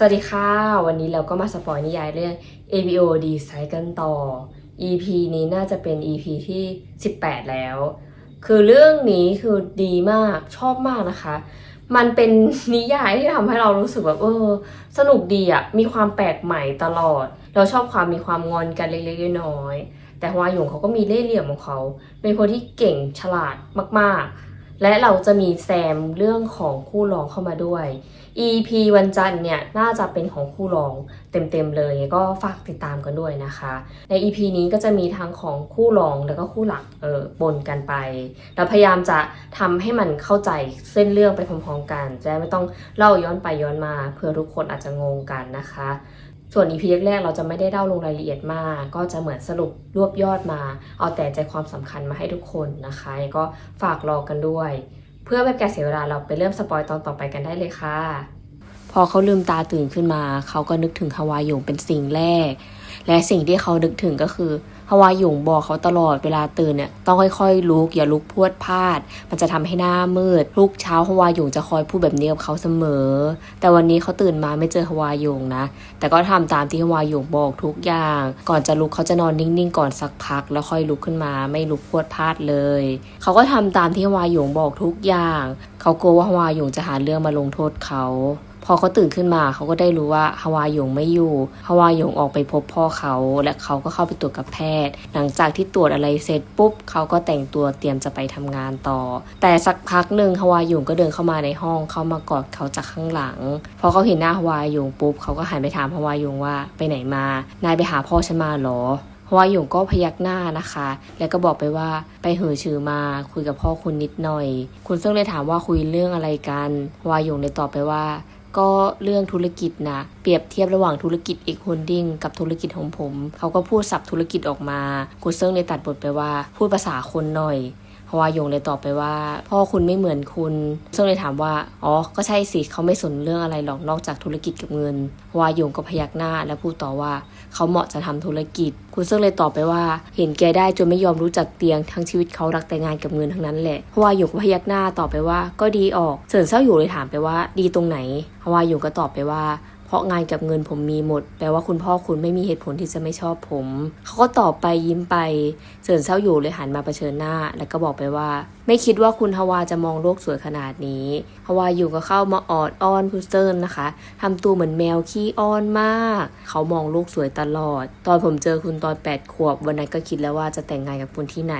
สวัสดีค่ะ วันนี้เราก็มาสปอยนิยายเรื่อง ABO ดีไซน์กันต่อ EP นี้น่าจะเป็น EP ที่ 18 แล้ว คือเรื่องนี้คือดีมากชอบมากนะคะ มันเป็นนิยายที่ทำให้เรารู้สึกแบบเออ สนุกดีอะมีความแปลกใหม่ตลอด เราชอบความมีความงอนกันเล็กๆน้อยๆแต่ฮวาหยงเขาก็มีเล่ห์เหลี่ยมของเขา เป็นคนที่เก่งฉลาดมากๆ และเราจะมีแซมเรื่องของคู่รองเข้ามาด้วย EP วันจันทร์เนี่ยน่าจะเป็นของคู่รองเต็มๆเลยก็ฝากติดตามกันด้วยนะคะ ใน EP นี้ก็จะมีทั้งของคู่รองแล้วก็คู่หลักเออปนกันไป เราพยายามจะทำให้มันเข้าใจเส้นเรื่องไปพร้อมๆกัน จะได้ไม่ต้องเล่าย้อนไปย้อนมาเพื่อทุกคนอาจจะงงกันนะคะ ส่วน EP แรกๆเราจะไม่ได้เล่าลงรายละเอียดมาก ก็จะเหมือนสรุปรวบยอดมา เอาแต่ใจความสำคัญมาให้ทุกคนนะคะ ก็ฝากรอกันด้วย เพื่อไม่เป็นการเสียเวลาเราไปเริ่มสปอยตอนต่อไปกันได้เลยค่ะ พอเขาลืมตาตื่นขึ้นมา เขาก็นึกถึงฮาวายหยงเป็นสิ่งแรก และสิ่งที่เขานึกถึงก็คือ ฮาวายหยงบอกเขาตลอดเวลาตื่นเนี่ยต้องค่อยๆลุกอย่าลุกพวดพลาด มันจะทำให้หน้ามืดทุกเช้าฮาวายหยงจะคอยพูดแบบนี้กับเขาเสมอ แต่วันนี้เขาตื่นมาไม่เจอฮาวายหยงนะ แต่ก็ทำตามที่ฮาวายหยงบอกทุกอย่าง ก่อนจะลุกเขาจะนอนนิ่งๆ ก่อนสักพัก แล้วค่อยลุกขึ้นมาไม่ลุกพวดพลาดเลย เขาก็ทำตามที่ฮาวายหยงบอกทุกอย่าง เขากลัวว่าฮาวายหยงจะหาเรื่องมาลงโทษเขา พอเขาตื่นขึ้นมาเขาก็ได้รู้ว่าฮาวายหยงไม่อยู่ฮาวายหยงออกไปพบพ่อเขา และเขาก็เข้าไปตรวจกับแพทย์ หลังจากที่ตรวจอะไรเสร็จปุ๊บเขาก็แต่งตัวเตรียมจะไปทำงานต่อ แต่สักพักหนึ่งฮาวายหยงก็เดินเข้ามาในห้องเขามากอดเขาจากข้างหลัง พอเขาเห็นหน้าฮาวายหยงปุ๊บเขาก็หันไปถามฮาวายหยงว่าไปไหนมา นายไปหาพ่อฉันมาเหรอฮวาหยงก็พยักหน้านะคะ แล้วก็บอกไปว่าไปเหอชื่อมาคุยกับพ่อคุณนิดหน่อย คุณซึ่งเลยถามว่าคุยเรื่องอะไรกันฮวาหยงเลยตอบไปว่า ก็เรื่องธุรกิจนะเปรียบเทียบระหว่างธุรกิจเอกโฮลดิ้งกับธุรกิจของผม เขาก็พูดสับธุรกิจออกมาคุณเซิงเลยตัดบทไปว่า พูดภาษาคนหน่อย ฮวาหยงเลยตอบไปว่า พ่อคุณไม่เหมือนคุณ ซึ่งเลยถามว่า อ๋อ ก็ใช่สิเขาไม่สนเรื่องอะไรหรอกนอกจากธุรกิจกับเงินฮวาหยงก็พยักหน้าและพูดต่อว่า เขาเหมาะจะทำธุรกิจ คุณซึ่งเลยตอบไปว่า เห็นแกได้จนไม่ยอมรู้จักเตียงทั้งชีวิตเขารักแต่งานกับเงินทั้งนั้นแหละฮวาหยงก็พยักหน้าตอบไปว่า ก็ดีออกเสินเศร้าอยู่เลยถามไปว่า ดีตรงไหนฮวาหยงก็ตอบไปว่า เพราะงานกับเงินผมมีหมด แปลว่าคุณพ่อคุณไม่มีเหตุผลที่จะไม่ชอบผม เขาก็ตอบไปยิ้มไป เสินเศร้าอยู่เลยหันมาเผชิญหน้า แล้วก็บอกไปว่า ไม่คิดว่าคุณฮาวาจะมองโลกสวยขนาดนี้ฮาวาอยู่ก็เข้ามาออดอ้อนพุณเซิร์นนะคะทำตัวเหมือนแมวขี้อ้อนมาก เขามองโลกสวยตลอด ตอนผมเจอคุณตอน 8 ขวบ วันนั้นก็คิดแล้วว่าจะแต่งงานกับคุณที่ไหน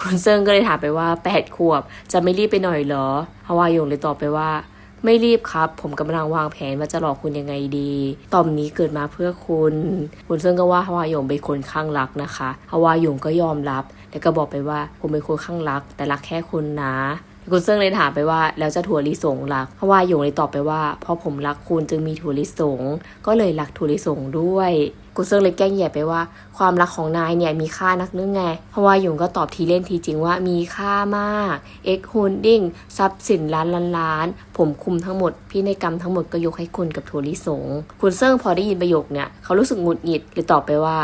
คุณเซิงก็เลยถามไปว่า 8 ขวบ จะไม่รีบไปหน่อยเหรอฮาวายงเลยตอบไปว่า ไม่รีบครับ ผมกำลังวางแผนว่าจะหลอกคุณยังไงดี ตอมนี้เกิดมาเพื่อคุณ คุณเซึ่งก็ว่าฮาวายงเป็นคนข้างรักนะคะฮาวายงก็ยอมรับ แล้วก็บอกไปว่าผมเป็นคนข้างรัก แต่รักแค่คุณนะคุณเซิงเลยถามไปว่าแล้วจะถั่วลิสงล่ะฮาวายงเลยตอบไปว่าเพราะผมรักคุณจึงมีถั่วลิสงก็เลยรักถั่วลิสงด้วย กุเซิงเลยแกล้งแย่ไปว่า ความรักของนายเนี่ยมีค่านักนึงไงฮาะว่าหยงก็ตอบทีเล่นทีจริงว่ามีค่ามากเอ็กโฮลดิ้งทรัพย์สินล้านล้านล้าน ผมคุมทั้งหมดพี่ในกรรมทั้งหมดก็ยกให้คุณกับโทลิสงคุณเซิงพอได้ยินประโยคเนี่ยเขารู้สึกหงุดหงิดเลยตอบไปว่า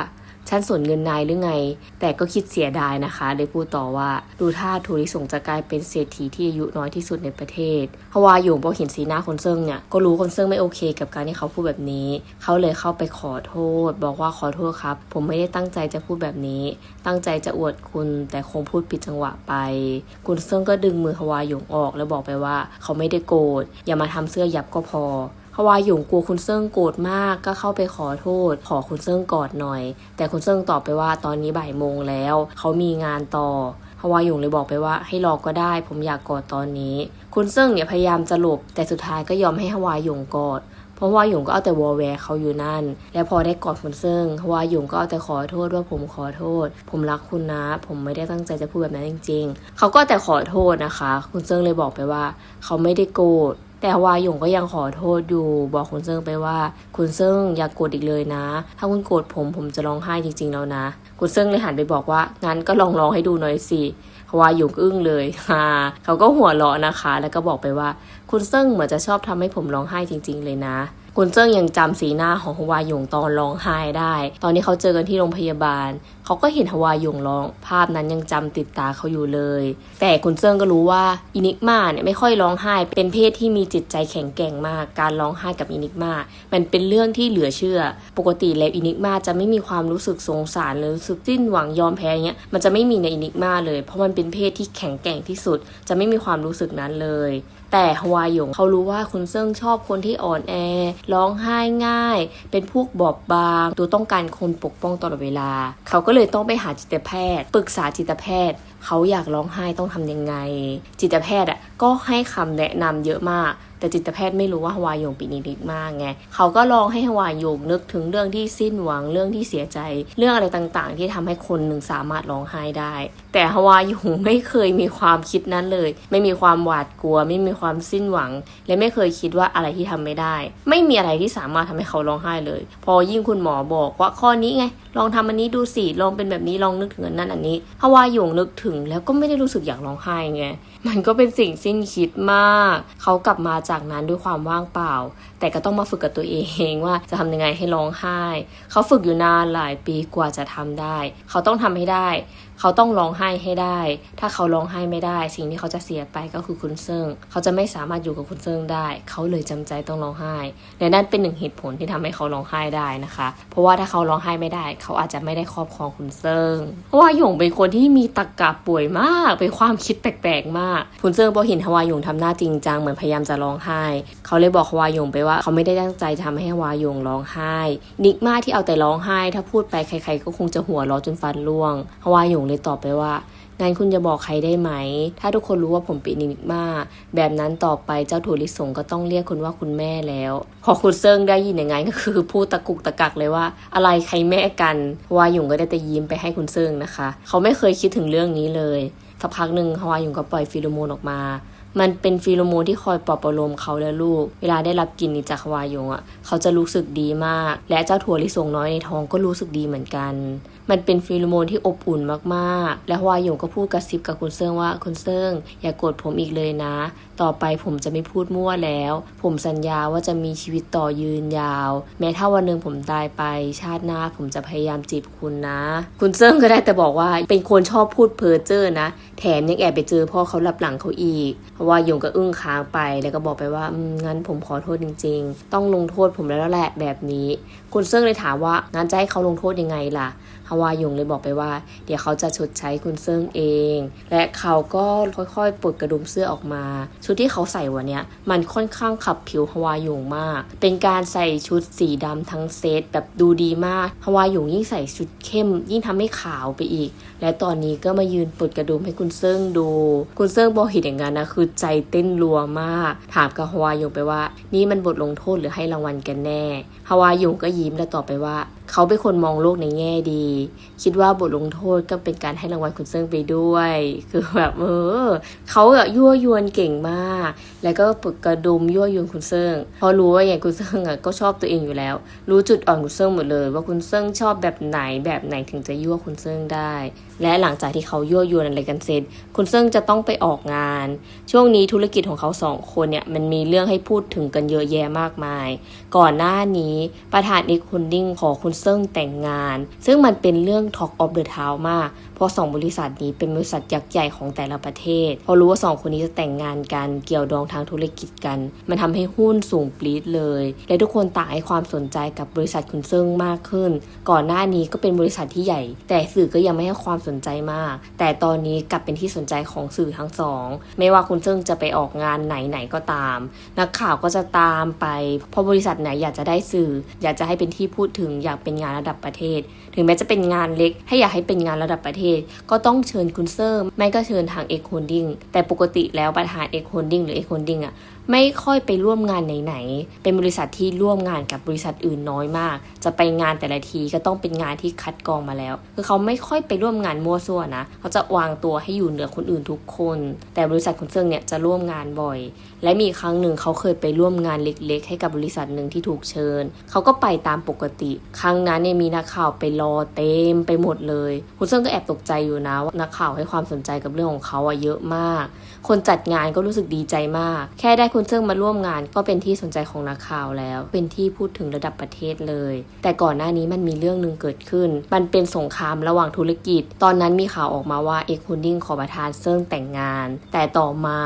ฉันสนเงินนายหรือไง แต่ก็คิดเสียดายนะคะเลยพูดต่อว่า ดูท่าทูริสงจะกลายเป็นเศรษฐีที่อายุน้อยที่สุดในประเทศฮาวาหยงพอเห็นสีหน้าคนเซิงเนี่ย ก็รู้คนเซิงไม่โอเค กับการที่เขาพูดแบบนี้ เขาเลยเข้าไปขอโทษ บอกว่าขอโทษครับ ผมไม่ได้ตั้งใจจะพูดแบบนี้ ตั้งใจจะอวดคุณ แต่คงพูดผิดจังหวะไป คุณเซิงก็ดึงมือฮาวาหยงออก แล้วบอกไปว่า เขาไม่ได้โกรธ อย่ามาทำเสื้อยับก็พอ ฮาวาหยงกลัวคุณเซิงโกรธมากก็เข้าไปขอโทษ ขอคุณเซิงกอดหน่อย แต่คุณเซิงตอบไปว่าตอนนี้บ่ายโมงแล้ว เขามีงานต่อฮาวาหยงเลยบอกไปว่าให้รอก็ได้ ผมอยากกอดตอนนี้ คุณเซิงเนี่ยพยายามจะหลบ แต่สุดท้ายก็ยอมให้ฮาวาหยงกอดเพราะว่าหยงก็เอาแต่วอลแวร์เขาอยู่นั่น และพอได้กอดคุณเซิงฮาวาหยงก็เอาแต่ขอโทษว่าผมขอโทษ ผมรักคุณนะ ผมไม่ได้ตั้งใจจะพูดแบบนั้นจริง ๆ เขาก็แต่ขอโทษนะคะ คุณเซิงเลยบอกไปว่า เขาไม่ได้โกรธ แต่วาหยงก็ยังขอโทษอยู่ บอกคุณเซิงไปว่า คุณเซิงอย่ากโกรธอีกเลยนะ ถ้าคุณโกรธผมผมจะร้องไห้จริง ๆ แล้วนะ คุณเซิงเลยหันไปบอกว่างั้นก็ลองร้องให้ดูหน่อยสิวาหยงอึ้งเลยฮ่าเขาก็หัวเราะนะคะ แล้วก็บอกไปว่า คุณเซิงเหมือนจะชอบทำให้ผมร้องไห้จริง ๆ เลยนะคุณเจิ้งยังจำสีหน้าของฮวาหยงตอนร้องไห้ได้ ตอนที่เขาเจอกันที่โรงพยาบาล เขาก็เห็นฮวายงร้อง ภาพนั้นยังจำติดตาเขาอยู่เลย แต่คุณเจิ้งก็รู้ว่าอินิกมาเนี่ยไม่ค่อยร้องไห้ เป็นเพศที่มีจิตใจแข็งแกร่งมาก การร้องไห้กับอินิกมา มันเป็นเรื่องที่เหลือเชื่อ ปกติแล้วอินิกมาจะไม่มีความรู้สึกสงสารหรือรู้สึกสิ้นหวังยอมแพ้เงี้ย มันจะไม่มีในอินิกมาเลย เพราะมันเป็นเพศที่แข็งแกร่งที่สุด จะไม่มีความรู้สึกนั้นเลย แต่ฮวายงเขารู้ว่าคุณเซิงชอบคนที่อ่อนแอ ร้องไห้ง่าย เป็นพวกบอบบาง ตัวต้องการคนปกป้องตลอดเวลา เขาก็เลยต้องไปหาจิตแพทย์ ปรึกษาจิตแพทย์ เขาอยากร้องไห้ต้องทำยังไง จิตแพทย์อะก็ให้คำแนะนำเยอะมาก แต่จิตแพทย์ไม่รู้ว่าฮวายงปีนิดิกมากไงเขาก็ลองให้ฮวายงนึกถึงเรื่องที่สิ้นหวังเรื่องที่เสียใจ เรื่องอะไรต่างๆ ที่ทำให้คนหนึ่งสามารถร้องไห้ได้ แต่ฮวายงไม่เคยมีความคิดนั้นเลย ไม่มีความหวาดกลัว ไม่มีความสิ้นหวัง และไม่เคยคิดว่าอะไรที่ทำไม่ได้ ไม่มีอะไรที่สามารถทำให้เขาร้องไห้เลย พอยิ่งคุณหมอบอกว่าข้อนี้ไง ลองทำอันนี้ดูสิลองเป็นแบบนี้ลองนึกถึงอันนั้นอันนี้ฮวายงนึกถึงแล้วก็ไม่ได้รู้สึกอยากร้องไห้ไง มันก็เป็นสิ่งสิ้นคิดมาก เขากลับมาจากนั้นด้วยความว่างเปล่า แต่ก็ต้องมาฝึกกับตัวเองว่าจะทำยังไงให้ร้องไห้ เขาฝึกอยู่นานหลายปีกว่าจะทำได้ เขาต้องทำให้ได้เขาต้องร้องไห้ให้ได้ ถ้าเขาร้องไห้ไม่ได้ สิ่งที่เขาจะเสียไปก็คือคุณเซิงเขาจะไม่สามารถอยู่กับคุณเซิงได้ เขาเลยจำใจต้องร้องไห้ และนั่นเป็นหนึ่งเหตุผลที่ทำให้เขาร้องไห้ได้นะคะ เพราะว่าถ้าเขาร้องไห้ไม่ได้ เขาอาจจะไม่ได้ครอบครองคุณเซิงเพราะว่าหยงเป็นคนที่มีตรรกะป่วยมากเป็นความคิดแปลกๆมาก คุณเซิงพอเห็นฮวาหยงทำหน้าจริงจังเหมือนพยายามจะร้องไห้ เขาเลยบอกฮวาหยงไปว่าเขาไม่ได้ตั้งใจทำให้ฮวาหยงร้องไห้ นิกมาที่เอาแต่ร้องไห้ ถ้าพูดไปใคร ๆ ก็คงจะหัวเราะจนฟันร่วงฮวาหยงเลยตอบไปว่างั้นคุณจะบอกใครได้ไหม ถ้าทุกคนรู้ว่าผมเป็นนิกมาแบบนั้นต่อไปเจ้าถั่วลิสงก็ต้องเรียกคุณว่าคุณแม่แล้ว พอคุณเซิงได้ยินอย่างงั้นก็คือพูดตะกุกตะกักเลยว่า อะไรใครแม่กันฮวาหยงก็ได้แต่ยิ้มไปให้คุณเซิงนะคะ เขาไม่เคยคิดถึงเรื่องนี้เลยสักพักหนึ่งฮวาหยงก็ปล่อยฟีโรโมนออกมามันเป็นฟีโรโมนที่คอยปลอบประโลมเขาและลูก เวลาได้รับกลินนี้จากฮวายงอะ เขาจะรู้สึกดีมาก และเจ้าถั่วลิสงน้อยในท้องก็รู้สึกดีเหมือนกัน มันเป็นฟีโรโมนที่อบอุ่นมากๆ และฮวายงก็พูดกระซิบกับคุณเซิงว่าคุณเซิงอย่ากโกรธผมอีกเลยนะต่อไปผมจะไม่พูดมั่วแล้ว ผมสัญญาว่าจะมีชีวิตต่อยืนยาว แม้ถ้าวันหนึ่งผมตายไป ชาติหน้าผมจะพยายามจีบคุณนะ คุณเซิงก็ได้แต่บอกว่าเป็นคนชอบพูดเพ้อเจ้อนะ แถมยังแอบไปเจอพ่อเขาหลับหลังเขาอีก เพราะว่าหยงก็อึ้งค้างไป แล้วก็บอกไปว่างั้นผมขอโทษจริง ๆ ต้องลงโทษผมแล้วแหละแบบนี้ คุณเซิงเลยถามว่างั้นจะให้เขาลงโทษยังไงล่ะฮาวายงเลยบอกไปว่า เดี๋ยวเขาจะชดใช้คุณเซิงเอง และเขาก็ค่อยๆปลดกระดุมเสื้อออกมาชุดที่เขาใส่วันนี้มันค่อนข้างขับผิวฮาวายงมาก เป็นการใส่ชุดสีดำทั้งเซตแบบดูดีมากฮาวายงยิ่งใส่ชุดเข้ม ยิ่งทำให้ขาวไปอีกและตอนนี้ก็มายืนปลดกระดุมให้คุณเซิงดู คุณเซิงบอกเห็นอย่างนั้นนะคือใจเต้นรัวมาก ถามกับฮวายงไปว่า นี่มันบทลงโทษหรือให้รางวัลกันแน่ฮวายงก็ยิ้มและตอบไปว่าเขาเป็นคนมองโลกในแง่ดี คิดว่าบทลงโทษก็เป็นการให้รางวัลคุณเซิงไปด้วย คือแบบเออเขาอะยั่วยวนเก่งมาก แล้วก็ปลุกกระดุมยั่วยวนคุณเซิงเพราะรู้ว่าอย่างคุณเซิงอะก็ชอบตัวเองอยู่แล้ว รู้จุดอ่อนคุณเซิงหมดเลย ว่าคุณเซิงชอบแบบไหนแบบไหนถึงจะยั่วคุณเซิงได้และหลังจากที่เขายั่วยวนอะไรกันเสร็จ คุณเซิงจะต้องไปออกงาน ช่วงนี้ธุรกิจของเขาสองคนเนี่ยมันมีเรื่องให้พูดถึงกันเยอะแยะมากมาย ก่อนหน้านี้ประธานเอกฮุนดิ้งขอคุณเซิงแต่งงาน ซึ่งมันเป็นเรื่อง Talk of the Town มาก เพราะสองบริษัทนี้เป็นบริษัทยักษ์ใหญ่ของแต่ละประเทศ พอรู้ว่าสองคนนี้จะแต่งงานกันเกี่ยวดองทางธุรกิจกัน มันทำให้หุ้นสูงปรี๊ดเลย และทุกคนต่างให้ความสนใจกับบริษัทคุณเซิงมากขึ้น ก่อนหน้านี้ก็เป็นบริษัทที่ใหญ่ แต่สื่อก็ยังไม่ให้ความสนใจมาก แต่ตอนนี้กลับเป็นที่สนใจของสื่อทั้งสอง ไม่ว่าคุณเซิงจะไปออกงานไหนๆก็ตาม นักข่าวก็จะตามไป เพราะบริษัทไหนอยากจะได้สื่อ อยากจะให้เป็นที่พูดถึงอยากเป็นงานระดับประเทศ ถึงแม้จะเป็นงานเล็กให้อยากให้เป็นงานระดับประเทศ ก็ต้องเชิญคุณเซิงไม่ก็เชิญทางเอกโฮลดิ้งแต่ปกติแล้วประธานเอกโฮลดิ้งหรือเอกโฮลดิ้งอะไม่ค่อยไปร่วมงานไหนๆ เป็นบริษัทที่ร่วมงานกับบริษัทอื่นน้อยมาก จะไปงานแต่ละทีก็ต้องเป็นงานที่คัดกรองมาแล้ว คือเขาไม่ค่อยไปร่วมงานมั่วซั่วนะ เขาจะวางตัวให้อยู่เหนือคนอื่นทุกคน แต่บริษัทคุณเซิงเนี่ยจะร่วมงานบ่อย และมีครั้งหนึ่งเขาเคยไปร่วมงานเล็ก ๆ ให้กับบริษัทหนึ่งที่ถูกเชิญ เขาก็ไปตามปกติ ครั้งนั้นเนี่ยมีนักข่าวไปรอเต็มไปหมดเลย คุณเซิงก็แอบตกใจอยู่นะว่านักข่าวให้ความสนใจกับเรื่องของเขาอะเยอะมาก คนจัดงานก็รู้สึกดีใจมาก แค่ได้คุณเซิ่งมาร่วมงานก็เป็นที่สนใจของนักข่าวแล้ว เป็นที่พูดถึงระดับประเทศเลย แต่ก่อนหน้านี้มันมีเรื่องหนึ่งเกิดขึ้น มันเป็นสงครามระหว่างธุรกิจ ตอนนั้นมีข่าวออกมาว่าเอ็กคุณดิ้งขอประทานเซิ่งแต่งงาน แต่ต่อมา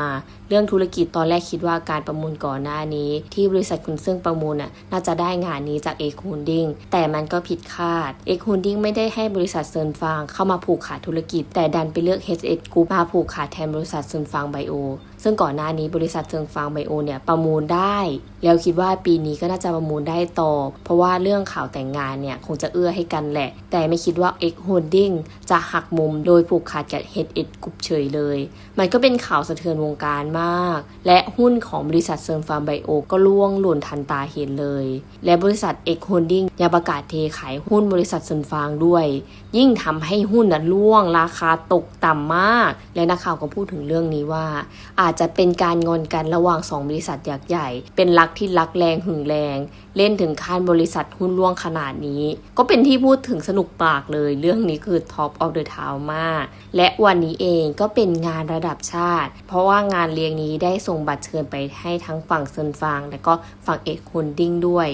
เรื่องธุรกิจตอนแรกคิดว่าการประมูลก่อนหน้านี้ ที่บริษัทคุณซึ่งประมูลน่ะน่าจะได้งานนี้จากเอกฮุนดิ้งแต่มันก็ผิดคาดเอกฮุนดิ้งไม่ได้ให้บริษัทเซินฟางเข้ามาผูกขาดธุรกิจ แต่ดันไปเลือก HS Group มาผูกขาดแทนบริษัทเซินฟางไบโอ ซึ่งก่อนหน้านี้บริษัทเซินฟางไบโอเนี่ยประมูลได้ แล้วคิดว่าปีนี้ก็น่าจะประมูลได้ต่อ เพราะว่าเรื่องข่าวแต่งงานเนี่ยคงจะเอื้อให้กันแหละ แต่ไม่คิดว่า X Holding จะหักมุมโดยผูกขาดกับ HS Group เฉยเลย มันก็เป็นข่าวสะเทือนวงการมาก และหุ้นของบริษัทเซิร์ฟฟาร์ไบโอก็ล่วงหล่นทันตาเห็นเลย และบริษัท X Holding ยังประกาศเทขายหุ้นบริษัทเซิร์ฟฟางด้วยยิ่งทำให้หุ้นนั้นล่วงราคาตกต่ำมาก และนักข่าวก็พูดถึงเรื่องนี้ว่า อาจจะเป็นการงอนกันระหว่างสองบริษัทยักษ์ใหญ่ เป็นรักที่รักแรงหึงแรง เล่นถึงขั้นบริษัทหุ้นล่วงขนาดนี้ ก็เป็นที่พูดถึงสนุกปากเลย เรื่องนี้คือ Top of the Town มาก และวันนี้เองก็เป็นงานระดับชาติ เพราะว่างานเลี้ยงนี้ได้ส่งบัตรเชิญไปให้ทั้งฝั่งเซินฟางและก็ฝั่งเอกฮุนดิ้งด้วย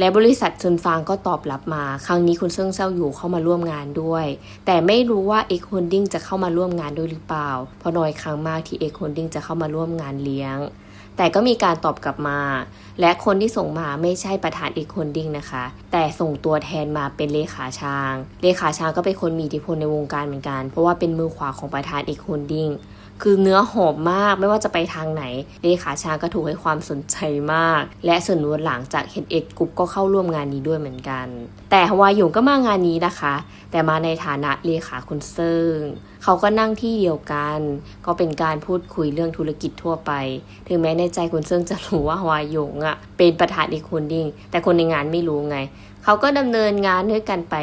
และบริษัทซินฟางก็ตอบรับมา ครั้งนี้คุณเซิงเซาอยู่เข้ามาร่วมงานด้วย แต่ไม่รู้ว่าเอกฮุนดิ้งจะเข้ามาร่วมงานด้วยหรือเปล่า เพราะน้อยครั้งมากที่เอกฮุนดิ้งจะเข้ามาร่วมงานเลี้ยง แต่ก็มีการตอบกลับมา และคนที่ส่งมาไม่ใช่ประธานเอีกคนดิ้งนะคะ แต่ส่งตัวแทนมาเป็นเลขาช้าง เลขาช้างก็เป็นคนมีอิทธิพลในวงการเหมือนกัน เพราะว่าเป็นมือขวาของประธานเอีกคนดิ้ง คือเนื้อหอมมากไม่ว่าจะไปทางไหนเลขาชาก็ถูกให้ความสนใจมาก และส่วนนวนหลังจากเห็นเอกกรุ๊ปก็เข้าร่วมงานนี้ด้วยเหมือนกัน แต่ฮวาหยงก็มางานนี้นะคะ แต่มาในฐานะเลขาคุณเซิงเขาก็นั่งที่เดียวกัน ก็เป็นการพูดคุยเรื่องธุรกิจทั่วไป ถึงแม้ในใจคุณเซิงจะรู้ว่าฮวาหยงอะ่ะเป็นประธานอีกคนดิงแต่คนในงานไม่รู้ไง เขาก็ดำเนินงานด้วยกันไป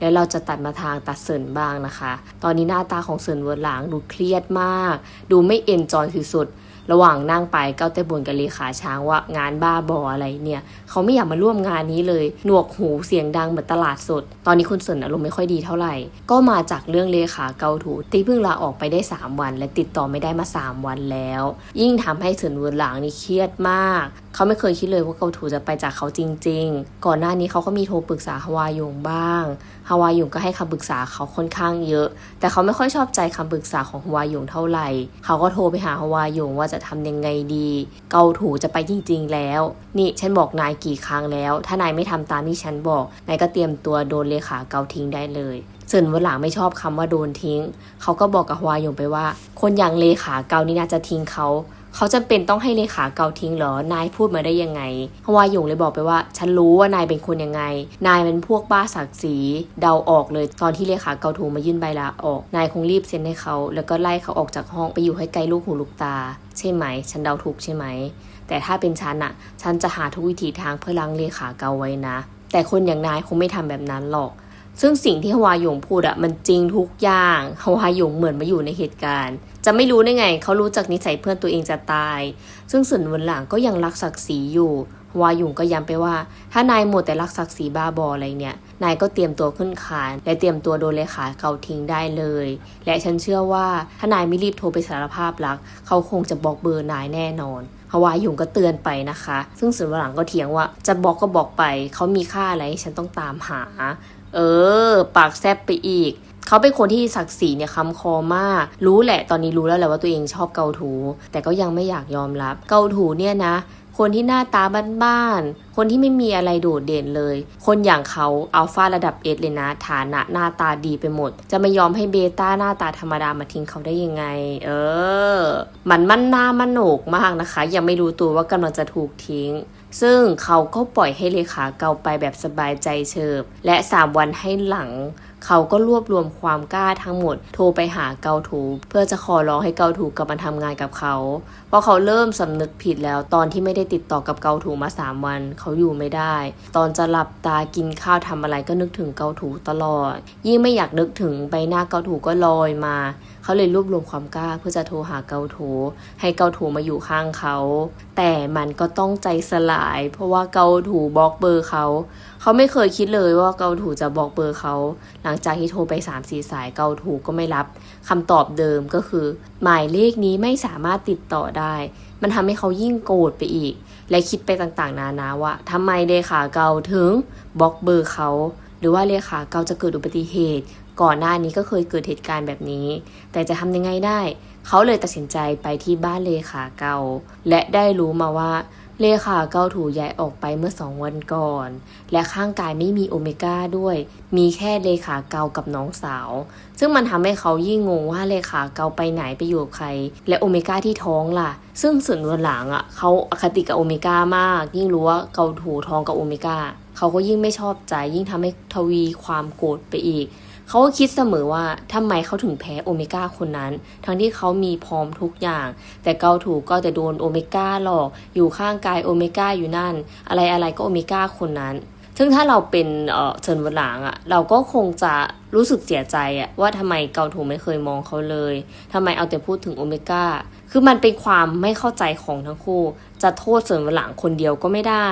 แล้วเราจะตัดมาทางตัดเสินบ้างนะคะ ตอนนี้หน้าตาของเสินเวิร์ดหลางดูเครียดมาก ดูไม่เอ็นจอยสุดๆ ระหว่างนั่งไปเก้าแต่บนกับเลขาช้างว่างานบ้าบออะไรเนี่ยเขาไม่อยากมาร่วมงานนี้เลย หนวกหูเสียงดังเหมือนตลาดสด ตอนนี้คุณเสินอารมณ์ไม่ค่อยดีเท่าไหร่ ก็มาจากเรื่องเลขาเกาถูที่เพิ่งลาออกไปได้ 3 วัน และติดต่อไม่ได้มา 3 วันแล้ว ยิ่งทำให้เสินเวิร์ดหลางนี่เครียดมาก เขาไม่เคยคิดเลยว่าเกาถูจะไปจากเขาจริง ๆ ก่อนหน้านี้เขาก็มีโทรปรึกษาฮวายงบ้าง ฮาวายุงก็ให้คำปรึกษาเขาค่อนข้างเยอะ แต่เขาไม่ค่อยชอบใจคำปรึกษาของฮาวายุงเท่าไหร่ เขาก็โทรไปหาฮาวายุงว่าจะทำยังไงดี เกาถูจะไปจริง ๆ แล้ว นี่ฉันบอกนายกี่ครั้งแล้ว ถ้านายไม่ทำตามที่ฉันบอก นายก็เตรียมตัวโดนเลขาเกาทิ้งได้เลยเซินวันหลังไม่ชอบคำว่าโดนทิ้ง เขาก็บอกกับฮวายุงไปว่า คนอย่างเลขาเกานี่น่าจะทิ้งเขา เขาจำเป็นต้องให้เลขาเกาทิ้งเหรอนายพูดมาได้ยังไงฮวาหยงเลยบอกไปว่า ฉันรู้ว่านายเป็นคนยังไง นายเป็นพวกบ้าศักดิ์ศรีเดาออกเลยตอนที่เลขาเกาถูมายื่นใบลาออก นายคงรีบเซ็นให้เขา แล้วก็ไล่เขาออกจากห้องไปอยู่ให้ไกลลูกหูลูกตา ใช่ไหม ฉันเดาถูกใช่ไหม แต่ถ้าเป็นฉันอะฉันจะหาทุกวิถีทางเพื่อล้างเลขาเกาไว้นะ แต่คนอย่างนายคงไม่ทำแบบนั้นหรอกซึ่งสิ่งที่ฮวาหยงพูดอะมันจริงทุกอย่างฮวาหยงเหมือนมาอยู่ในเหตุการณ์ จะไม่รู้ได้ไง เขารู้จักนิสัยเพื่อนตัวเองจะตาย ซึ่งส่วนวันหลังก็ยังรักศักดิ์ศรีอยู่วาหยงก็ย้ำไปว่า ถ้านายหมดแต่รักศักดิ์ศรีบ้าบออะไรเนี่ย นายก็เตรียมตัวขึ้นคานและเตรียมตัวโดนเลขาเกาทิ้งได้เลย และฉันเชื่อว่าถ้านายไม่รีบโทรไปสารภาพรัก เขาคงจะบอกเบอร์นายแน่นอนฮวาหยงก็เตือนไปนะคะ ซึ่งส่วนวันหลังก็เถียงว่า จะบอกก็บอกไป เขามีค่าอะไรฉันต้องตามหา เออ ปากแซบไปอีก เขาเป็นคนที่ศักดิ์ศรีเนี่ยคำคอมาก รู้แหละตอนนี้รู้แล้วแหละว่าตัวเองชอบเกาถู แต่ก็ยังไม่อยากยอมรับ เกาถูเนี่ยนะ คนที่หน้าตาบ้านๆคนที่ไม่มีอะไรโดดเด่นเลย คนอย่างเขาอัลฟาระดับเอสเลยนะ ฐานะหน้าตาดีไปหมด จะไม่ยอมให้เบต้าหน้าตาธรรมดามาทิ้งเขาได้ยังไง เออ มันมั่นหน้ามั่นโหนกมากนะคะ ยังไม่รู้ตัวว่ากำลังจะถูกทิ้งซึ่งเขาก็ปล่อยให้เลขาเกาไปแบบสบายใจเฉิบ และ 3 วันให้หลัง เขาก็รวบรวมความกล้าทั้งหมด โทรไปหาเกาถู เพื่อจะขอร้องให้เกาถูกลับมาทำงานกับเขา เพราะเขาเริ่มสำนึกผิดแล้ว ตอนที่ไม่ได้ติดต่อกับเกาถูมา 3 วัน เขาอยู่ไม่ได้ ตอนจะหลับตากินข้าวทำอะไรก็นึกถึงเกาถูตลอด ยิ่งไม่อยากนึกถึงใบหน้าเกาถูก็ลอยมา เขาเลยรวบรวมความกล้าเพื่อจะโทรหาเกาโถให้เกาโถมาอยู่ข้างเขา แต่มันก็ต้องใจสลาย เพราะว่าเกาถูบล็อกเบอร์เขาเขาไม่เคยคิดเลยว่าเกาถูจะบล็อกเบอร์เขา หลังจากที่โทรไป3ามสี่สายเกาถูก็ไม่รับคำตอบเดิมก็คือ หมายเลขนี้ไม่สามารถติดต่อได้มันทำให้เขายิ่งโกรธไปอีก และคิดไปต่างๆ นานาว่าทำไมเลขาเกาถึงบล็อกเบอร์เขา หรือว่าเลขาเกาจะเกิดอุบัติเหตุ ก่อนหน้านี้ก็เคยเกิดเหตุการณ์แบบนี้ แต่จะทำยังไงได้ เขาเลยตัดสินใจไปที่บ้านเลขาเกา และได้รู้มาว่าเลขาเกาถูกย้ายออกไปเมื่อสองวันก่อน และข้างกายไม่มีโอเมก้าด้วย มีแค่เลขาเกากับน้องสาว ซึ่งมันทำให้เขายิ่งงงว่าเลขาเกาไปไหนไปอยู่กับใคร และโอเมก้าที่ท้องล่ะ ซึ่งส่วนวันหลังอะเขาอคติกับโอเมก้ามาก ยิ่งรู้ว่าเกาถูท้องกับโอเมก้าเขาก็ยิ่งไม่ชอบใจ ยิ่งทำให้ทวีความโกรธไปอีกเขาก็คิดเสมอว่าทำไมเขาถึงแพ้โอเมก้าคนนั้น ทั้งที่เขามีพร้อมทุกอย่าง แต่เกาถูก็จะโดนโอเมก้าหลอก อยู่ข้างกายโอเมก้าอยู่นั่น อะไรอะไรก็โอเมก้าคนนั้น ซึ่งถ้าเราเป็นเออเฉินวันหลางอะ่ะเราก็คงจะรู้สึกเสียใจอะ่ะว่าทำไมเกาถูไม่เคยมองเขาเลยทำไมเอาแต่พูดถึงโอเมก้าคือมันเป็นความไม่เข้าใจของทั้งคู่ จะโทษเซินวันหลางคนเดียวก็ไม่ได้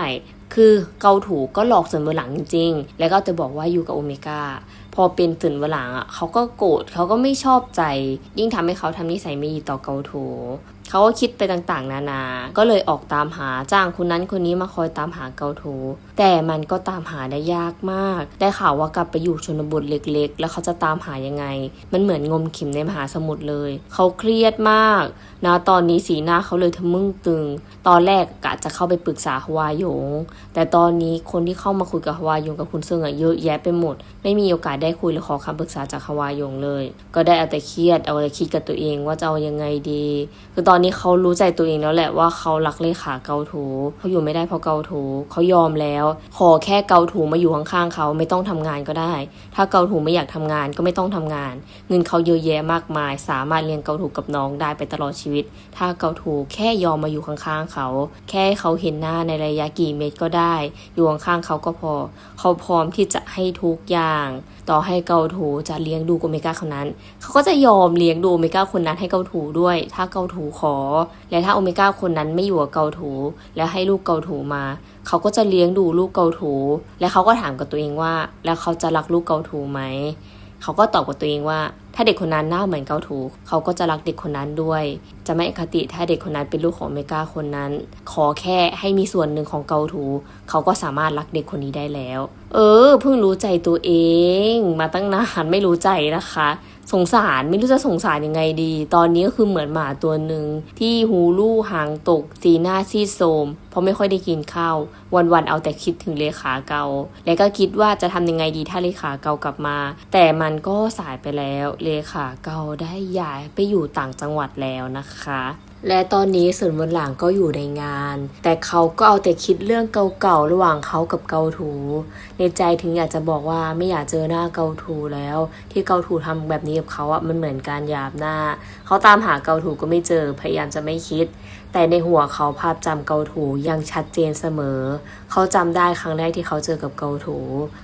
คือเกาถูก็หลอกเซินวันหลังจริง ๆ แล้วก็จะบอกว่าอยู่กับโอเมก้าพอเป็นตื่นวันหลังอะเขาก็โกรธเขาก็ไม่ชอบใจ ยิ่งทำให้เขาทำนิสัยไม่ดีต่อเกาโถเขาก็คิดไปต่างๆ นานา ก็เลยออกตามหาจ้างคนนั้นคนนี้มาคอยตามหาเกาโถ แต่มันก็ตามหาได้ยากมาก ได้ข่าวว่ากลับไปอยู่ชนบทเล็ก ๆ แล้วเขาจะตามหายังไง มันเหมือนงมเข็มในมหาสมุทรเลย เขาเครียดมาก นะตอนนี้สีหน้าเขาเลยทะมึ่งตึง ตอนแรกกะจะเข้าไปปรึกษาฮวาหยง แต่ตอนนี้คนที่เข้ามาคุยกับฮวาหยงกับคุณเซิงอะเยอะแยะไปหมด ไม่มีโอกาสได้คุยหรือขอคำปรึกษาจากฮวาหยงเลย ก็ได้เอาแต่เครียดเอาแต่คิดกับตัวเองว่าจะเอายังไงดี คือตอนนี้เขารู้ใจตัวเองแล้วแหละว่าเขารักเลขาเกาถูเขาอยู่ไม่ได้เพราะเกาถูเขายอมแล้วขอแค่เกาถูมาอยู่ข้างๆเขาไม่ต้องทำงานก็ได้ ถ้าเกาถูไม่อยากทำงานก็ไม่ต้องทำงาน เงินเขาเยอะแยะมากมาย สามารถเลี้ยงเกาถูกับน้องได้ไปตลอดชีวิต ถ้าเกาถูแค่ยอมมาอยู่ข้างๆเขา แค่เขาเห็นหน้าในระยะกี่เมตรก็ได้ อยู่ข้างๆเขาก็พอ เขาพร้อมที่จะให้ทุกอย่าง ต่อให้เกาถูจะเลี้ยงดูโอเมก้าคนนั้น เขาก็จะยอมเลี้ยงดูโอเมก้าคนนั้นให้เกาถูด้วย ถ้าเกาถูขอ และถ้าโอเมก้าคนนั้นไม่อยู่กับเกาถู แล้วให้ลูกเกาถูมา เขาก็จะเลี้ยงดูลูกเกาถู และเขาก็ถามกับตัวเองว่า แล้วเขาจะรักลูกเกาถูไหม เขาก็ตอบกับตัวเองว่า ถ้าเด็กคนนั้นหน้าเหมือนเกาถูเขาก็จะรักเด็กคนนั้นด้วย จะไม่อคติถ้าเด็กคนนั้นเป็นลูกของเมกาคนนั้น ขอแค่ให้มีส่วนหนึ่งของเกาถู เขาก็สามารถรักเด็กคนนี้ได้แล้ว เออ เพิ่งรู้ใจตัวเอง มาตั้งนานไม่รู้ใจนะคะ สงสารไม่รู้จะสงสารยังไงดี ตอนนี้ก็คือเหมือนหมาตัวหนึ่งที่หูลู่หางตกสีหน้าซีดโทมเพราะไม่ค่อยได้กินข้าว วันๆเอาแต่คิดถึงเลขาเกา และก็คิดว่าจะทำยังไงดีถ้าเลขาเกากลับมา แต่มันก็สายไปแล้วเลขาเกาได้ย้ายไปอยู่ต่างจังหวัดแล้วนะคะ และตอนนี้ส่วนวันหลังก็อยู่ในงาน แต่เขาก็เอาแต่คิดเรื่องเก่าๆระหว่างเขากับเกาถู ในใจถึงอยากจะบอกว่าไม่อยากเจอหน้าเกาถูแล้ว ที่เกาถูทำแบบนี้กับเขาอะมันเหมือนการหยาบหน้า เขาตามหาเกาถูก็ไม่เจอพยายามจะไม่คิด แต่ในหัวเขาภาพจำเกาถูยังชัดเจนเสมอ เขาจำได้ครั้งแรกที่เขาเจอกับเกาถู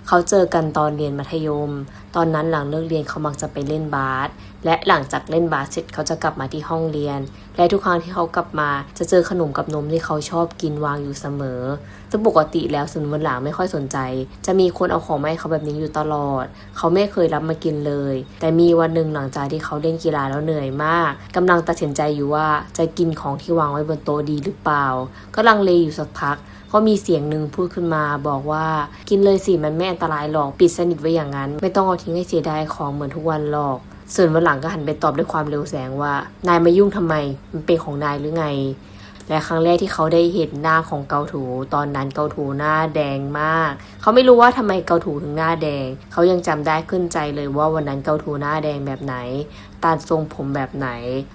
เขาเจอกันตอนเรียนมัธยม ตอนนั้นหลังเลิกเรียนเขามักจะไปเล่นบาส และหลังจากเล่นบาสเสร็จเขาจะกลับมาที่ห้องเรียน และทุกครั้งที่เขากลับมา จะเจอขนมกับนมที่เขาชอบกินวางอยู่เสมอซึ่งปกติแล้วสุนวันหลางไม่ค่อยสนใจ จะมีคนเอาของมาให้เขาแบบนี้อยู่ตลอด เขาไม่เคยรับมากินเลย แต่มีวันหนึ่งหลังจากที่เขาเล่นกีฬาแล้วเหนื่อยมากกำลังตัดสินใจอยู่ว่าจะกินของที่วางไว้บนโต๊ะดีหรือเปล่า ก็ลังเลอยู่สักพักก็มีเสียงหนึ่งพูดขึ้นมาบอกว่ากินเลยสิมันไม่อันตรายหรอกปิดสนิทไว้อย่างนั้น ไม่ต้องเอาทิ้งให้เสียดายของเหมือนทุกวันหรอก ส่วนวันหลังก็หันไปตอบด้วยความเร็วแสงว่า นายมายุ่งทำไม มันเป็นของนายหรือไง และครั้งแรกที่เขาได้เห็นหน้าของเกาถู ตอนนั้นเกาถูหน้าแดงมาก เขาไม่รู้ว่าทำไมเกาถูถึงหน้าแดง เขายังจำได้ขึ้นใจเลยว่าวันนั้นเกาถูหน้าแดงแบบไหนตัดทรงผมแบบไหน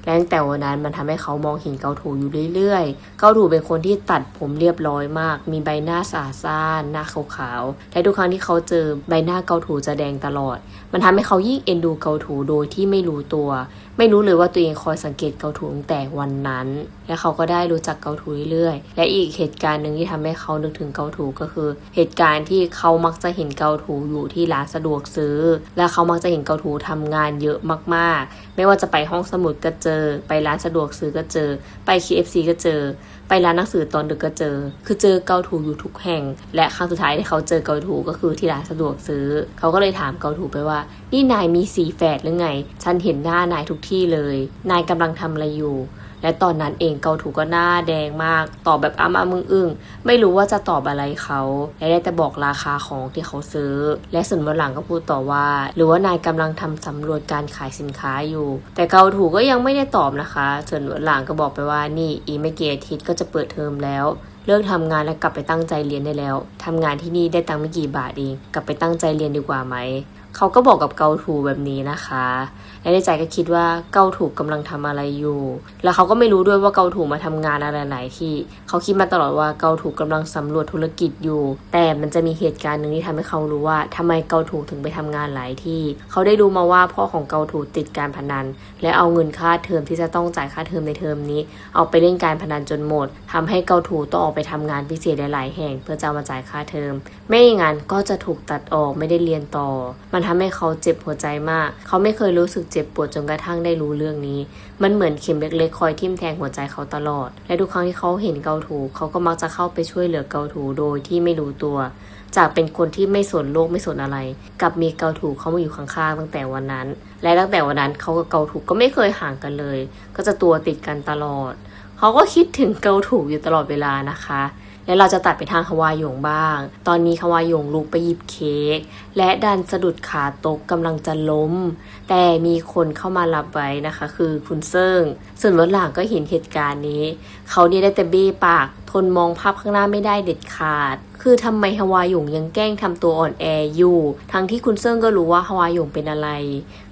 และตั้งแต่วันนั้นมันทำให้เขามองเห็นเกาถูอยู่เรื่อยๆ เกาถูเป็นคนที่ตัดผมเรียบร้อยมาก มีใบหน้าสะอาดซ่านหน้าขาวๆ และทุกครั้งที่เขาเจอใบหน้าเกาถูจะแดงตลอด มันทำให้เขายิ่งเอ็นดูเกาถูโดยที่ไม่รู้ตัว ไม่รู้เลยว่าตัวเองคอยสังเกตเกาถูตั้งแต่วันนั้น และเขาก็ได้รู้จักเกาถูเรื่อยๆ และอีกเหตุการณ์หนึ่งที่ทำให้เขานึกถึงเกาถูก็คือ เหตุการณ์ที่เขามักจะเห็นเกาถูอยู่ที่ร้านสะดวกซื้อ และเขามักจะเห็นเกาถูทำงานเยอะมากๆ ไม่ว่าจะไปห้องสมุดก็เจอ ไปร้านสะดวกซื้อก็เจอ ไป KFC ก็เจอ ไปร้านหนังสือตอนดึกก็เจอ คือเจอเกาถูอยู่ทุกแห่ง และครั้งสุดท้ายที่เขาเจอเกาถูก็คือที่ร้านสะดวกซื้อ เขาก็เลยถามเกาถูไปว่า นี่นายมีสีแฝดหรือไง ฉันเห็นหน้านายทุกที่เลย นายกำลังทำอะไรอยู่ และตอนนั้นเองเกาถูก็หน้าแดงมาก ตอบแบบอ้ำอ้ำมึงอึ้งไม่รู้ว่าจะตอบอะไรเขาและได้แต่บอกราคาของที่เขาซื้อ และส่วนวันหลังก็พูดต่อว่า หรือว่านายกำลังทำสำรวจการขายสินค้าอยู่ แต่เกาถูก็ยังไม่ได้ตอบนะคะ ส่วนวันหลังก็บอกไปว่านี่อีไม่กี่อาทิตย์ก็จะเปิดเทอมแล้วเลิกทำงานแล้วกลับไปตั้งใจเรียนได้แล้ว ทำงานที่นี่ได้ตังค์ไม่กี่บาทเอง กลับไปตั้งใจเรียนดีกว่าไหม เขาก็บอกกับเกาถูแบบนี้นะคะ และในใจก็คิดว่าเกาถูกกำลังทำอะไรอยู่ แล้วเขาก็ไม่รู้ด้วยว่าเกาถูกมาทำงานอะไรไหนที่ เขาคิดมาตลอดว่าเกาถูกกำลังสำรวจธุรกิจอยู่ แต่มันจะมีเหตุการณ์หนึ่งที่ทำให้เขารู้ว่าทำไมเกาถูกถึงไปทำงานหลายที่ เขาได้รู้มาว่าพ่อของเกาถูกติดการพนัน และเอาเงินค่าเทอมที่จะต้องจ่ายค่าเทอมในเทอมนี้ เอาไปเล่นการพนันจนหมดทำให้เกาถูกต้องออกไปทำงานพิเศษหลาย ๆ แห่ง เพื่อจะมาจ่ายค่าเทอม ไม่อย่างนั้นก็จะถูกตัดออกไม่ได้เรียนต่อ มันทำให้เขาเจ็บหัวใจมาก เขาไม่เคยรู้สึกเจ็บปวดจนกระทั่งได้รู้เรื่องนี้ มันเหมือนเข็มเล็กๆ คอยทิ่มแทงหัวใจเขาตลอด และทุกครั้งที่เขาเห็นเกาถูเขาก็มักจะเข้าไปช่วยเหลือเกาถูโดยที่ไม่รู้ตัว จากเป็นคนที่ไม่สนโลกไม่สนอะไร กับมีเกาถูเข้ามาอยู่ข้างๆตั้งแต่วันนั้น และตั้งแต่วันนั้นเขากับเกาถูก็ไม่เคยห่างกันเลย ก็จะตัวติดกันตลอด เขาก็คิดถึงเกาถูอยู่ตลอดเวลานะคะและเราจะตัดไปทางฮวายงบ้าง ตอนนี้ฮวายหยงลุกไปหยิบเค้ก และดันสะดุดขาตกกำลังจะล้ม แต่มีคนเข้ามารับไว้นะคะ คือคุณเซิงส่วนวันหลังก็เห็นเหตุการณ์นี้ เขาเนี่ยได้แต่เบ้ปาก ทนมองภาพข้างหน้าไม่ได้เด็ดขาด คือทำไมฮวาหยงยังแกล้งทำตัวอ่อนแออยู่ ทั้งที่คุณเซิงก็รู้ว่าฮวาหยงเป็นอะไร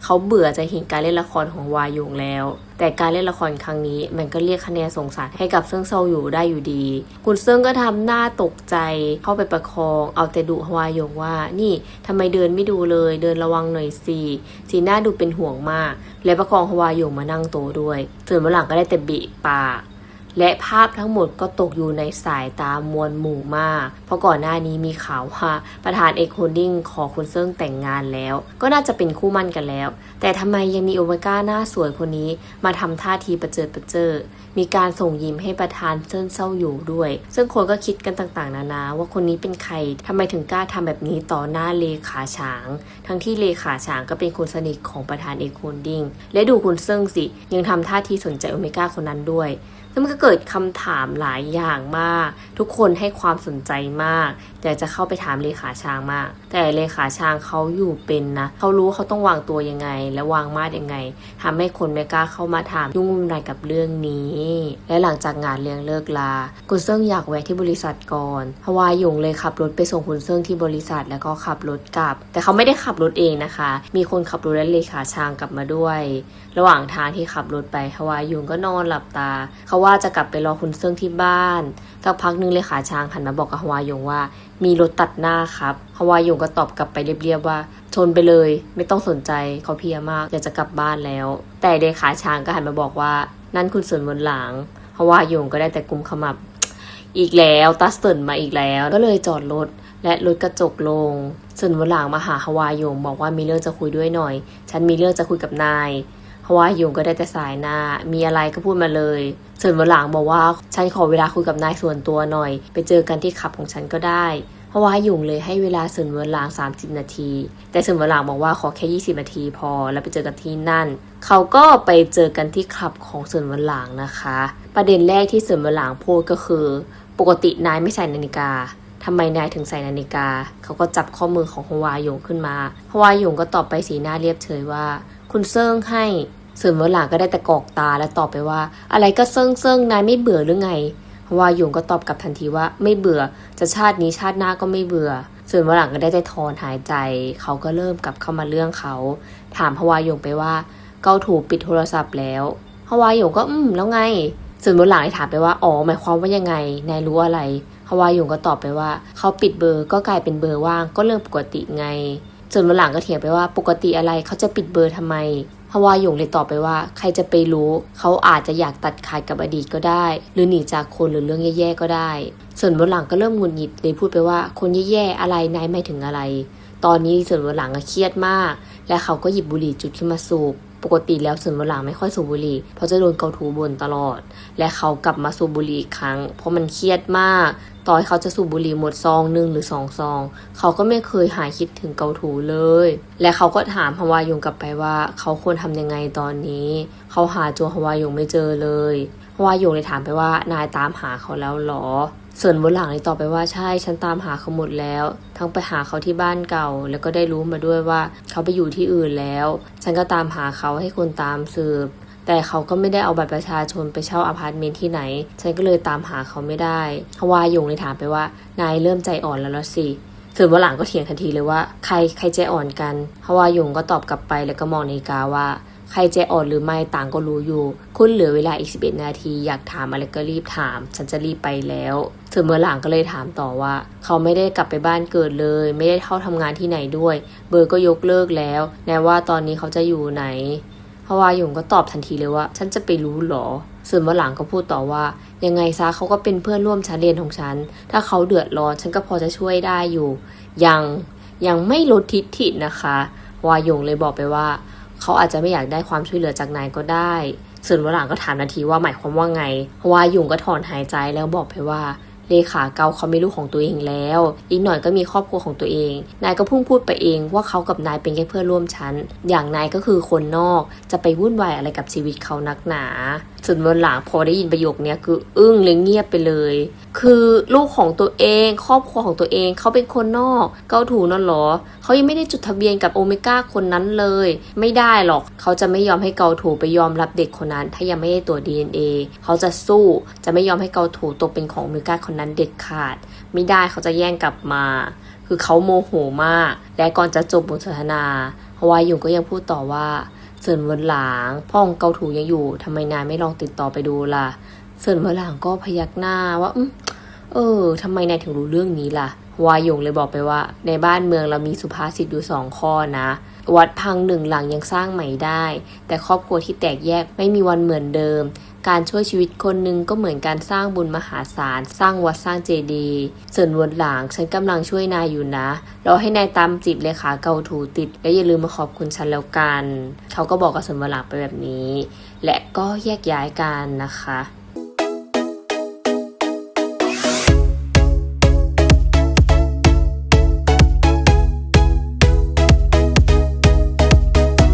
เขาเบื่อจะเห็นการเล่นละครของฮวาหยงแล้วแต่การเล่นละครครั้งนี้มันก็เรียกคะแนนสงสารให้กับเซิงเซาอยู่ได้อยู่ดี คุณเซิงก็ทำหน้าตกใจเข้าไปประคอง เอาแต่ดุฮวาหยงว่า นี่ทำไมไมเดินไม่ดูเลย เดินระวังหน่อยสิสีหน้าดูเป็นห่วงมาก และประคองฮวาหยงมานั่งโตะด้วยส่วนวันหลังก็ได้แต่บิปาก และภาพทั้งหมดก็ตกอยู่ในสายตามวลหมู่มาก เพราะก่อนหน้านี้มีข่าวว่าประธานเอกโฮลดิ้งขอคุณเซิงแต่งงานแล้ว ก็น่าจะเป็นคู่มั่นกันแล้ว แต่ทำไมยังมีโอเมก้าหน้าสวยคนนี้ มาทำท่าทีประเจิดประเจิดมีการส่งยิ้มให้ประธานเซินเซาอยู่ด้วย ซึ่งคนก็คิดกันต่างๆ นานา ว่าคนนี้เป็นใครทำไมถึงกล้าทำแบบนี้ต่อหน้าเลขาฉาง ทั้งที่เลขาฉางก็เป็นคนสนิทของประธานเอกโฮลดิ้งและดูคุณเซิงสิยังทำท่าทีสนใจโอเมก้าคนนั้นด้วย แล้วมันก็เกิดคำถามหลายอย่างมาก ทุกคนให้ความสนใจมากอยากจะเข้าไปถามเลขาช้างมาก แต่เลขาช้างเขาอยู่เป็นนะเขารู้เขาต้องวางตัวยังไง และวางมาดยังไงทำให้คนไม่กล้าเข้ามาถามยุ่งวุ่นวายกับเรื่องนี้ และหลังจากงานเลี้ยงเลิกลาคุณเซิงอยากแวะที่บริษัทก่อนฮวายหยงเลยขับรถไปส่งคุณเซิงที่บริษัทแล้วก็ขับรถกลับ แต่เขาไม่ได้ขับรถเองนะคะ มีคนขับรถและเลขาช้างกลับมาด้วย ระหว่างทางที่ขับรถไปฮวายหยงก็นอนหลับตาเขาว่า่าจะกลับไปรอคุณเซิงที่บ้านสักพักหนึงเลขาช้างหันมาบอกกับฮวายงว่า มีรถตัดหน้าครับฮวายงก็ตอบกลับไปเรียบๆว่า ชนไปเลย ไม่ต้องสนใจเขาเพียมากอยากจะกลับบ้านแล้ว แต่เลขาช้างก็หันมาบอกว่า นั่นคุณสวนบนหลังฮวายงก็ได้แต่กุมขมับ อีกแล้วตัสเตินมาอีกแล้ว ก็เลยจอดรถและรถกระจกลงส่วนวันหลังมาหาฮวายงบอกว่ามีเรื่องจะคุยด้วยหน่อย ฉันมีเรื่องจะคุยกับนาย ฮวายงก็ได้แต่สายหน้า มีอะไรก็พูดมาเลย ส่วนวันหลังบอกว่าฉันขอเวลาคุยกับนายส่วนตัวหน่อย ไปเจอกันที่ขับของฉันก็ได้ฮวายงเลยให้เวลาส่วนวันหลัง 30 นาที แต่ส่วนวันหลังบอกว่าขอแค่ 20 นาทีพอ แล้วไปเจอกันที่นั่น เขาก็ไปเจอกันที่ขับของส่วนวันหลังนะคะ ประเด็นแรกที่ส่วนวันหลังพูดก็คือ ปกตินายไม่ใส่นาฬิกาทำไมนายถึงใส่นาฬิกา เขาก็จับข้อมือของฮวาหยงขึ้นมาฮวาหยงก็ตอบไปสีหน้าเรียบเฉยว่า คุณเซิงให้ ส่วนวันหลังก็ได้แต่กอกตาและตอบไปว่า อะไรก็เซิงเซิงนายไม่เบื่อหรือไงฮวายงก็ตอบกลับทันทีว่าไม่เบื่อ จะชาตินี้ชาติหน้าก็ไม่เบื่อ ส่วนวันหลังก็ได้แต่ถอนหายใจ เขาก็เริ่มกลับเข้ามาเรื่องเขา ถามฮวายงไปว่า เกาถูกปิดโทรศัพท์แล้วฮวายงก็อืมแล้วไง ส่วนบนหลังถามไปว่าอ๋อหมายความว่ายังไงนายรู้อะไรฮวายงก็ตอบไปว่า เขาปิดเบอร์ก็กลายเป็นเบอร์ว่างก็เรื่องปกติไงส่วนบนหลังก็เถียงไปว่าปกติอะไรเขาจะปิดเบอร์ทำไม ฮวาหยงเลยตอบไปว่า ใครจะไปรู้เขาอาจจะอยากตัดขาดกับอดีตก็ได้ หรือหนีจากคนหรือเรื่องแย่ๆก็ได้ ส่วนบนหลังก็เริ่มหงุดหงิดเลยพูดไปว่าคนแย่ๆอะไรนายไม่ถึงอะไร ตอนนี้ส่วนบนหลังก็เครียดมาก และเขาก็หยิบบุหรี่จุดขึ้นมาสูบปกติแล้วส่วนบนหลังไม่ค่อยสูบบุหรี่เพราะจะโดนเกาถูบนตลอด และเขากลับมาสูบบุหรี่อีกครั้ง เพราะมันเครียดมาก ต่อให้เขาจะสูบบุหรี่หมดซองหนึ่งหรือสองซอง เขาก็ไม่เคยหายคิดถึงเกาถูเลย และเขาก็ถามฮวายงกลับไปว่า เขาควรทำยังไงตอนนี้ เขาหาตัวฮวายงไม่เจอเลยฮวายงเลยถามไปว่านายตามหาเขาแล้วเหรอส่วนบนหลังเลยตอบไปว่าใช่ฉันตามหาเขาหมดแล้ว ทั้งไปหาเขาที่บ้านเก่า แล้วก็ได้รู้มาด้วยว่าเขาไปอยู่ที่อื่นแล้ว ฉันก็ตามหาเขาให้คนตามสืบ แต่เขาก็ไม่ได้เอาบัตรประชาชนไปเช่าอพาร์ตเมนต์ที่ไหน ฉันก็เลยตามหาเขาไม่ได้ฮวายงเลยถามไปว่านายเริ่มใจอ่อนแล้วละสิส่วนบนหลังก็เถียงทันทีเลยว่า ใครใครใจอ่อนกันฮวายงก็ตอบกลับไปแล้วก็มองนาฬิกาว่าใครใจอ่อนหรือไม่ต่างก็รู้อยู่ คุณเหลือเวลาอีก 11 นาที อยากถามอะไรก็รีบถาม ฉันจะรีบไปแล้วส่วนเมื่อหลังก็เลยถามต่อว่า เขาไม่ได้กลับไปบ้านเกิดเลย ไม่ได้เข้าทำงานที่ไหนด้วย เบอร์ก็ยกเลิกแล้วแน่ว่าตอนนี้เขาจะอยู่ไหน ฮวาหยงก็ตอบทันทีเลยว่า ฉันจะไปรู้หรอ ส่วนเมื่อหลังก็พูดต่อว่า ยังไงซะเขาก็เป็นเพื่อนร่วมชั้นเรียนของฉัน ถ้าเขาเดือดร้อนฉันก็พอจะช่วยได้อยู่ ยังยังไม่ลดทิฐินะคะ วาหยงเลยบอกไปว่า เขาอาจจะไม่อยากได้ความช่วยเหลือจากนายก็ได้ส่วนวหลังก็ถามนาทีว่าหมายความว่าไง วายงก็ถอนหายใจแล้วบอกไปว่า เลขาเกาเขาไม่ลูกของตัวเองแล้ว อีกหน่อยก็มีครอบครัวของตัวเอง นายก็พุ่งพูดไปเองว่าเขากับนายเป็นแค่เพื่อนร่วมชั้น อย่างนายก็คือคนนอก จะไปวุ่นวายอะไรกับชีวิตเขานักหนา ส่วนวันหลังพอได้ยินประโยคนี้คืออึ้งเลยเงียบไปเลย คือลูกของตัวเองครอบครัวของตัวเองเขาเป็นคนนอกเกาถูนั่นหรอเขายังไม่ได้จดทะเบียนกับโอเมก้าคนนั้นเลย ไม่ได้หรอกเขาจะไม่ยอมให้เกาถูไปยอมรับเด็กคนนั้น ถ้ายังไม่ได้ตรว DNA เขาจะสู้จะไม่ยอมให้เกาถูตกเป็นของโอเมก้าคนนั้นเด็ดขาด ไม่ได้เขาจะแย่งกลับมา คือเขาโมโหมาก และก่อนจะจบบทสนทนาฮวายยุงก็ยังพูดต่อว่า เสินเวินหลางพ่องเกาถูยังอยู่ทำไมนายไม่ลองติดต่อไปดูล่ะ เสินเวินหลางก็พยักหน้าว่าอืมเออทำไมนายถึงรู้เรื่องนี้ล่ะวายงเลยบอกไปว่า ในบ้านเมืองเรามีสุภาษิตอยู่สองข้อนะ วัดพังหนึ่งหลังยังสร้างใหม่ได้ แต่ครอบครัวที่แตกแยกไม่มีวันเหมือนเดิม การช่วยชีวิตคนหนึ่งก็เหมือนการสร้างบุญมหาศาล สร้างวัดสร้างเจดีย์ส่วนวันหลังฉันกำลังช่วยนายอยู่นะรอให้นายตามจีบเลยค่ะเกาถูติด และอย่าลืมมาขอบคุณฉันแล้วกัน เขาก็บอกกับส่วนวันหลังไปแบบนี้ และก็แยกย้ายกันนะคะ